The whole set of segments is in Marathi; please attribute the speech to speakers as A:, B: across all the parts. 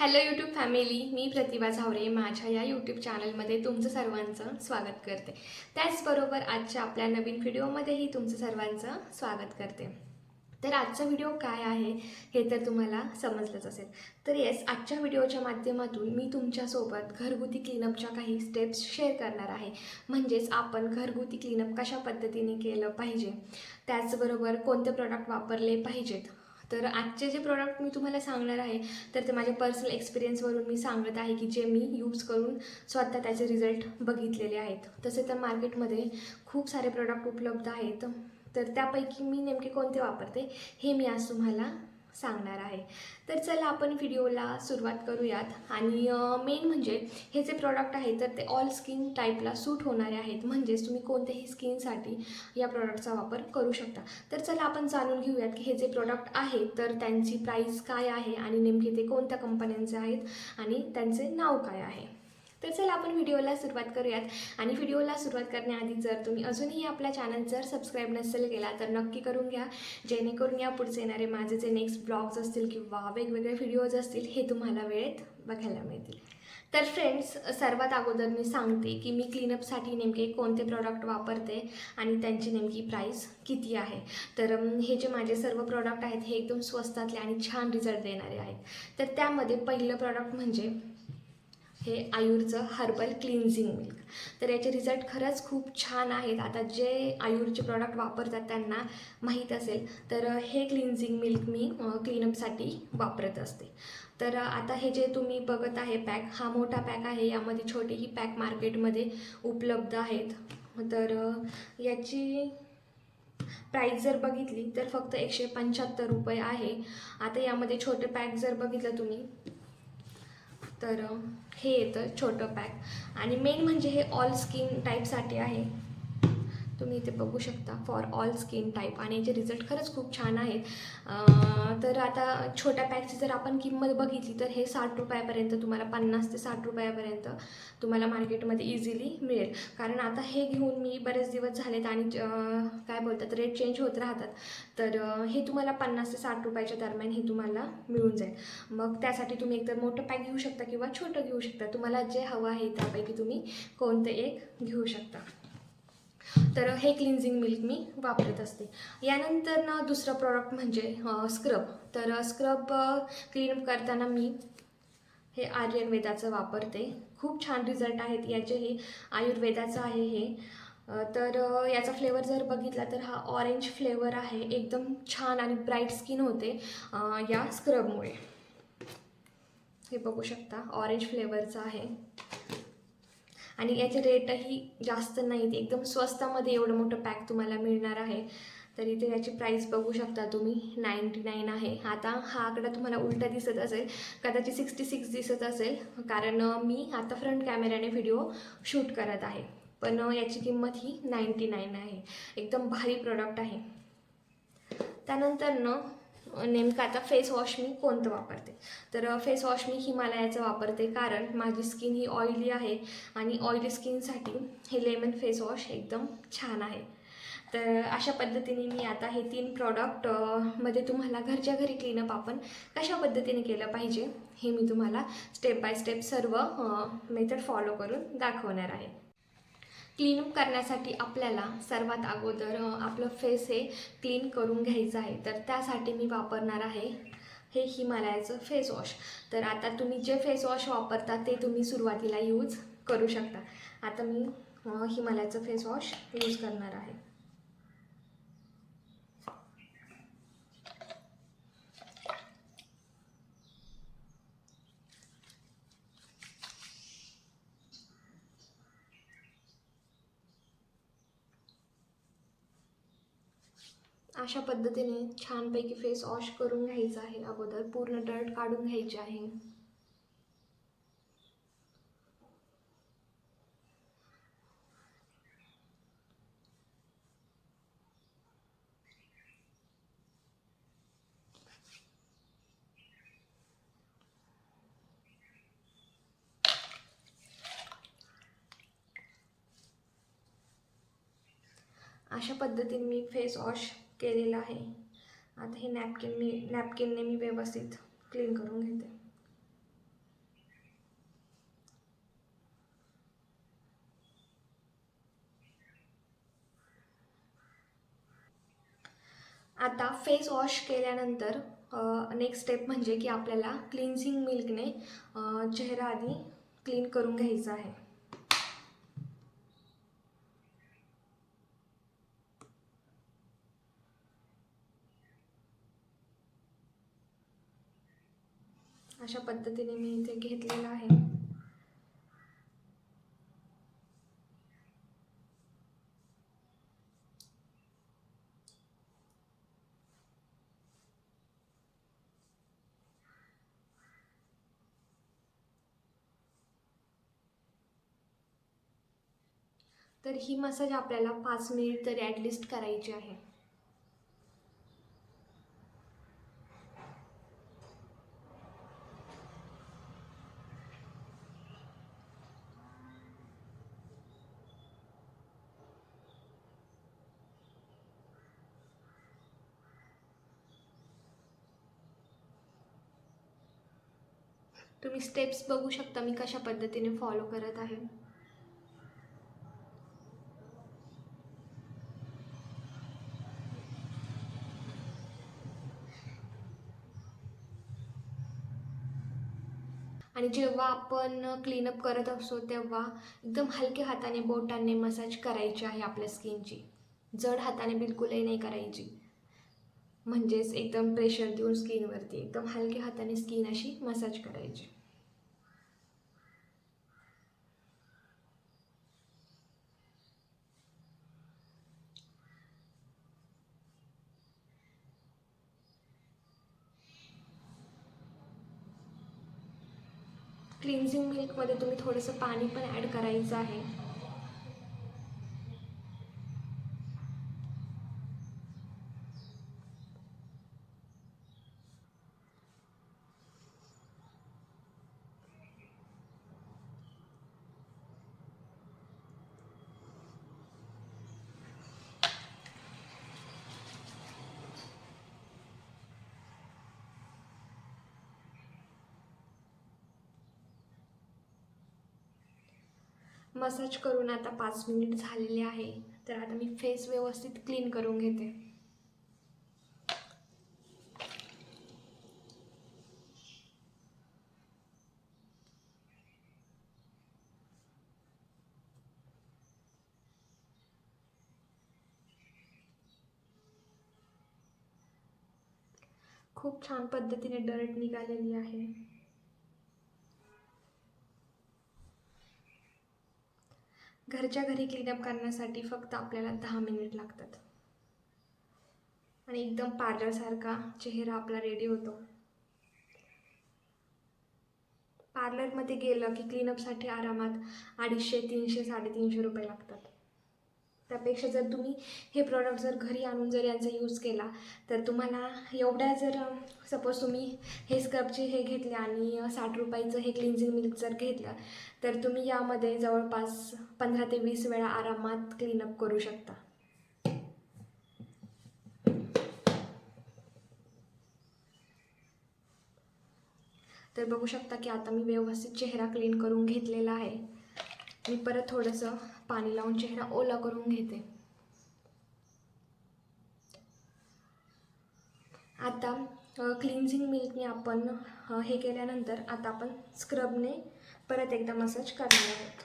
A: हॅलो यूट्यूब फॅमिली मी प्रतिभा झावरे माझ्या या यूट्यूब चॅनलमध्ये तुमचं सर्वांचं स्वागत करते. त्याचबरोबर आजच्या आपल्या नवीन व्हिडिओमध्येही तुमचं सर्वांचं स्वागत करते. तर आजचा व्हिडिओ काय आहे हे तर तुम्हाला समजलंच असेल. तर येस आजच्या व्हिडिओच्या माध्यमातून मी तुमच्यासोबत घरगुती क्लीनअपच्या काही स्टेप्स शेअर करणार आहे. म्हणजेच आपण घरगुती क्लीनअप कशा पद्धतीने केलं पाहिजे? त्याचबरोबर कोणते प्रॉडक्ट वापरले पाहिजेत? तर आजचे जे प्रॉडक्ट मी तुम्हाला सांगणार आहे तर ते माझ्या पर्सनल एक्सपिरियन्सवरून मी सांगत आहे की जे मी यूज करून स्वतः त्याचे रिझल्ट बघितलेले आहेत. तसे तर मार्केटमध्ये खूप सारे प्रॉडक्ट उपलब्ध आहेत. तर त्यापैकी मी नेमके कोणते वापरते हे मी आज तुम्हाला सांगणार आहे. तर चला आपण व्हिडिओला सुरुवात करूयात. आणि मेन म्हणजे हे जे प्रॉडक्ट आहे तर ते ऑल स्किन टाईपला सूट होणारे आहेत. म्हणजेच तुम्ही कोणत्याही स्किनसाठी या प्रॉडक्टचा वापर करू शकता. तर चला आपण जाणून घेऊयात की हे जे प्रॉडक्ट आहे तर त्यांची प्राईस काय आहे आणि नेमके ते कोणत्या कंपन्यांचे आहेत आणि त्यांचे नाव काय आहे. तर चला आपण व्हिडिओला सुरुवात करूयात. आणि व्हिडिओला सुरुवात करण्याआधी जर तुम्ही अजूनही आपला चॅनल जर सबस्क्राईब नसेल केला तर नक्की करून घ्या. जेणेकरून या पुढचे येणारे माझे जे नेक्स्ट ब्लॉग्स असतील किंवा वेगवेगळे व्हिडिओज असतील हे तुम्हाला वेळेत बघायला मिळतील. तर फ्रेंड्स सर्वात अगोदर मी सांगते की मी क्लीनअपसाठी नेमके कोणते प्रॉडक्ट वापरते आणि त्यांची नेमकी प्राईस किती आहे. तर हे जे माझे सर्व प्रॉडक्ट आहेत हे एकदम स्वस्तातले आणि छान रिझल्ट देणारे आहेत. तर त्यामध्ये पहिलं प्रॉडक्ट म्हणजे हे आयूरचं हर्बल क्लिन्झिंग मिल्क तर याचे रिझल्ट खरंच खूप छान आहेत. आता जे आयूरचे प्रॉडक्ट वापरतात त्यांना माहीत असेल तर हे क्लिन्झिंग मिल्क मी क्लीनअपसाठी वापरत असते. तर आता हे जे तुम्ही बघत आहे पॅक हा मोठा पॅक आहे. यामध्ये छोटेही पॅक मार्केटमध्ये उपलब्ध आहेत. तर याची प्राईस जर बघितली तर फक्त एकशे पंच्याहत्तर रुपये आहे. आता यामध्ये छोटे पॅक जर बघितलं तुम्ही तर हे येतं छोटं पॅक आणि मेन म्हणजे हे ऑल स्किन टाईपसाठी आहे. तुम्ही इथे बघू शकता फॉर ऑल स्किन टाईप आणि याचे रिझल्ट खरंच खूप छान आहेत. तर आता छोट्या पॅकची जर आपण किंमत बघितली तर हे साठ रुपयापर्यंत तुम्हाला पन्नास ते साठ रुपयापर्यंत तुम्हाला मार्केटमध्ये इझिली मिळेल. कारण आता हे घेऊन मी बरेच दिवस झालेत आणि काय बोलतात रेट चेंज होत राहतात. तर हे तुम्हाला पन्नास ते साठ रुपयाच्या दरम्यान हे तुम्हाला मिळून जाईल. मग त्यासाठी तुम्ही एकतर मोठं पॅक घेऊ शकता किंवा छोटं घेऊ शकता. तुम्हाला जे हवं आहे त्यापैकी तुम्ही कोणतं एक घेऊ शकता. तर हे क्लिन्झिंग मिल्क मी वापरत असते. यानंतर ना दुसरं प्रॉडक्ट म्हणजे स्क्रब तर स्क्रब क्लीन करताना मी हे आर्यनवेदाचं वापरते. खूप छान रिझल्ट आहेत याचेही आयुर्वेदाचं आहे हे. तर याचा फ्लेवर जर बघितला तर हा ऑरेंज फ्लेवर आहे. एकदम छान आणि ब्राईट स्किन होते या स्क्रबमुळे हे बघू शकता ऑरेंज फ्लेवरचं आहे. आणि याचे रेटही जास्त नाहीत. एकदम स्वस्तामध्ये एवढं मोठं पॅक तुम्हाला मिळणार आहे. तर इथे याची प्राईस बघू शकता तुम्ही. नाईंटी नाईन आहे. आता हा आकडा तुम्हाला उलटा दिसत असेल. कदाचित सिक्स्टी सिक्स दिसत असेल. कारण मी आता फ्रंट कॅमेऱ्याने व्हिडिओ शूट करत आहे. पण याची किंमत ही नाईंटी नाईन आहे. एकदम भारी प्रॉडक्ट आहे. त्यानंतर न नेमकं आता फेस वॉश मी कोणतं वापरते? तर फेस वॉश मी हिमालयाचं वापरते कारण माझी स्किन ही ऑइली आहे आणि ऑइली स्किनसाठी हे लेमन फेस वॉश एकदम छान आहे. तर अशा पद्धतीने मी आता हे तीन प्रॉडक्टमध्ये तुम्हाला घरच्या घरी क्लीनअप आपण कशा पद्धतीने केलं पाहिजे हे मी तुम्हाला स्टेप बाय स्टेप सर्व मेथड फॉलो करून दाखवणार आहे. क्लीनअप करण्यासाठी आपल्याला सर्वात अगोदर आपलं फेस हे क्लीन करून घ्यायचं आहे. तर त्यासाठी मी वापरणार आहे हे हिमालयाचं फेस वॉश तर आता तुम्ही जे फेस वॉश वापरता ते तुम्ही सुरुवातीला यूज करू शकता. आता मी हिमालयाचं फेस वॉश यूज करणार आहे. अशा पद्धतीने छानपैकी फेस वॉश करून घ्यायचं आहे अगोदर. पूर्ण डर्ट काढून घ्यायचे आहे. अशा पद्धतीने मी फेस वॉश केलेलं आहे. आता हे नॅपकिन मी नॅपकिनने मी व्यवस्थित क्लीन करून घेते. आता फेस वॉश केल्यानंतर नेक्स्ट स्टेप म्हणजे की आपल्याला क्लिन्झिंग मिल्कने चेहरा आधी क्लीन करून घ्यायचा आहे. अशा पद्धतीने मी इथे घेतलेलं आहे. तर ही मसाज आपल्याला पाच मिनिट तरी ॲटलिस्ट करायची आहे. तुम्ही स्टेप्स बघू शकता मी कशा पद्धतीने फॉलो करत आहे. आणि जेव्हा आपण क्लीनअप करत असतो तेव्हा एकदम हलक्या हाताने बोटाने मसाज करायची आहे आपल्या स्किनची जड हाताने बिलकुलही नाही करायची. म्हणजेच एकदम प्रेशर देऊन स्किनवरती एकदम हलक्या हाताने स्किन अशी मसाज करायची. क्लिन्झिंग मिल्कमध्ये तुम्ही थोडंसं पाणी पण ॲड करायचं आहे. मसाज करून आता पाच मिनिट झालेले आहे. तर आता मी फेस व्यवस्थित क्लीन करून घेते. खूप छान पद्धतीने डर्ट निघालेली आहे. घरच्या घरी क्लीनअप करण्यासाठी फक्त आपल्याला दहा मिनिट लागतात. आणि एकदम पार्लरसारखा चेहरा आपला रेडी होतो. पार्लरमध्ये गेलं की क्लीनअपसाठी आरामात अडीचशे तीनशे साडेतीनशे रुपये लागतात. त्यापेक्षा जर तुम्ही हे प्रॉडक्ट जर घरी आणून जर यांचा यूज केला तर तुम्हाला एवढ्या जर सपोज तुम्ही हे स्क्रबचे हे घेतले आणि साठ रुपयाचं हे क्लिन्झिंग मिल्क जर घेतलं तर तुम्ही यामध्ये जवळपास पंधरा ते वीस वेळा आरामात क्लीनअप करू शकता. तर बघू शकता की आता मी व्यवस्थित चेहरा क्लीन करून घेतलेला आहे. मी परत थोडंसं पाणी लावून चेहरा ओला करून घेते. आता क्लिन्झिंग मिल्कने आपण हे केल्यानंतर आता आपण स्क्रबने परत एकदा मसाज करणार आहोत.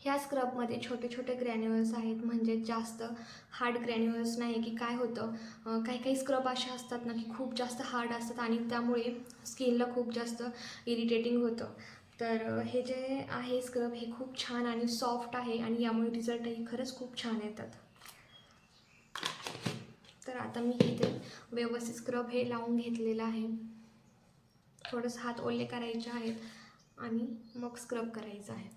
A: ह्या स्क्रबमध्ये छोटे छोटे ग्रॅन्युअल्स आहेत. म्हणजे जास्त हार्ड ग्रॅन्युअल्स नाही की काय होतं. काही काही स्क्रब असे असतात ना की खूप जास्त हार्ड असतात आणि त्यामुळे स्किनला खूप जास्त इरिटेटिंग होतं. तर हे जे आहे स्क्रब हे खूप छान आणि सॉफ्ट आहे आणि यामुळे रिझल्टही खरंच खूप छान येतात. तर आता मी इथे व्यवस्थित स्क्रब हे लावून घेतलेलं आहे. थोडंसं हात ओले करायचे आहेत आणि मग स्क्रब करायचं आहे.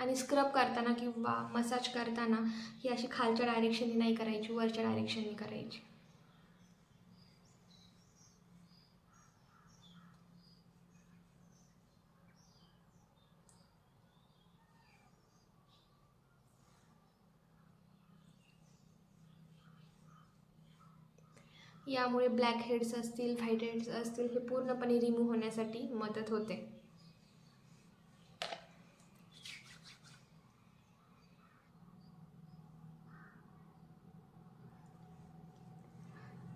A: आणि स्क्रब करताना किंवा मसाज करताना ही अशी खालच्या डायरेक्शनने नाही करायची वरच्या डायरेक्शनने करायची. यामुळे ब्लॅक हेड्स असतील व्हाईट हेड्स असतील हे पूर्णपणे रिमूव्ह होण्यासाठी मदत होते.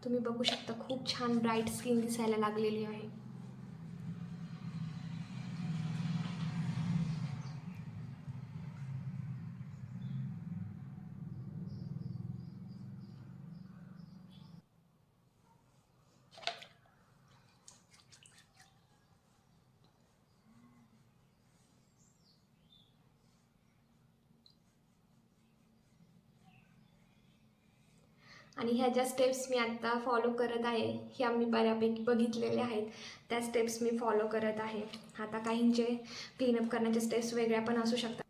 A: तुम्ही बघू शकता खूप छान ब्राईट स्किन दिसायला लागलेली आहे. आणि ह्या ज्या स्टेप्स मी आत्ता फॉलो करत आहे ह्या मी बऱ्यापैकी बघितलेल्या आहेत. त्या स्टेप्स मी फॉलो करत आहे. आता काहींचे क्लीनअप करण्याचे स्टेप्स वेगळ्या पण असू शकतात.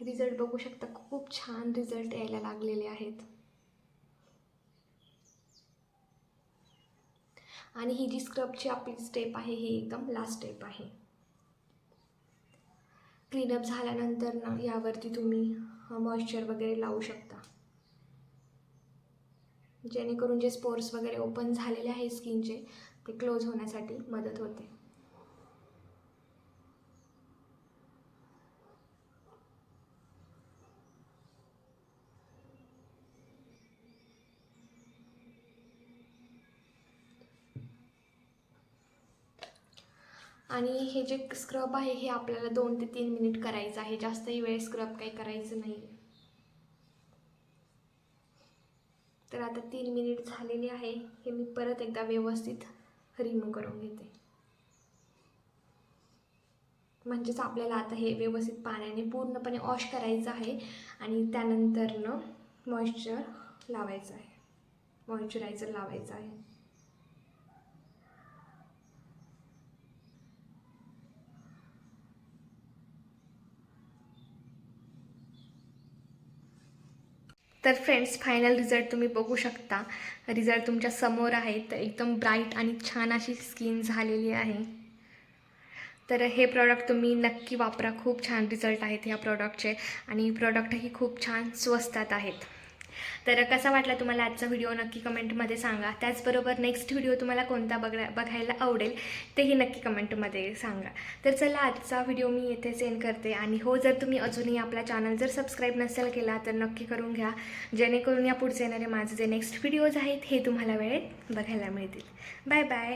A: रिझल्ट बघू शकता खूप छान रिझल्ट यायला लागलेले आहेत. आणि ही जी स्क्रबची आपली स्टेप आहे ही एकदम लास्ट स्टेप आहे. क्लीनअप झाल्यानंतर ना यावरती तुम्ही मॉइश्चर वगैरे लावू शकता. जेणेकरून जे स्पोर्ट्स वगैरे ओपन झालेले आहे स्किनचे ते क्लोज होण्यासाठी मदत होते. आणि हे जे स्क्रब आहे हे आपल्याला दोन ते तीन मिनिट करायचं आहे. जास्तही वेळ स्क्रब काही करायचं नाही. तर आता तीन मिनिट झालेले आहे. हे मी परत एकदा व्यवस्थित रिमूव्ह करून घेते. म्हणजेच आपल्याला आता हे व्यवस्थित पाण्याने पूर्णपणे वॉश करायचं आहे आणि त्यानंतरनं मॉइश्चर लावायचं आहे. मॉइश्चरायझर लावायचं आहे. तर फ्रेंड्स फायनल रिझल्ट तुम्ही बघू शकता. रिझल्ट तुमच्यासमोर आहे. तर एकदम ब्राईट आणि छान अशी स्किन झालेली आहे. तर हे प्रॉडक्ट तुम्ही नक्की वापरा. खूप छान रिझल्ट आहेत ह्या प्रॉडक्टचे आणि प्रॉडक्टही खूप छान स्वस्तात आहेत. तर कसा वाटला तुम्हाला आजचा व्हिडिओ नक्की कमेंटमध्ये सांगा. त्याचबरोबर नेक्स्ट व्हिडिओ तुम्हाला कोणता बघा बघायला आवडेल तेही नक्की कमेंटमध्ये सांगा. तर चला आजचा व्हिडिओ मी येथे सेंड करते. आणि हो जर तुम्ही अजूनही आपला चॅनल जर सबस्क्राईब नसेल केला तर नक्की करून घ्या. जेणेकरून या पुढचे येणारे माझे जे नेक्स्ट व्हिडिओज आहेत हे तुम्हाला वेळेत बघायला मिळतील. Bye bye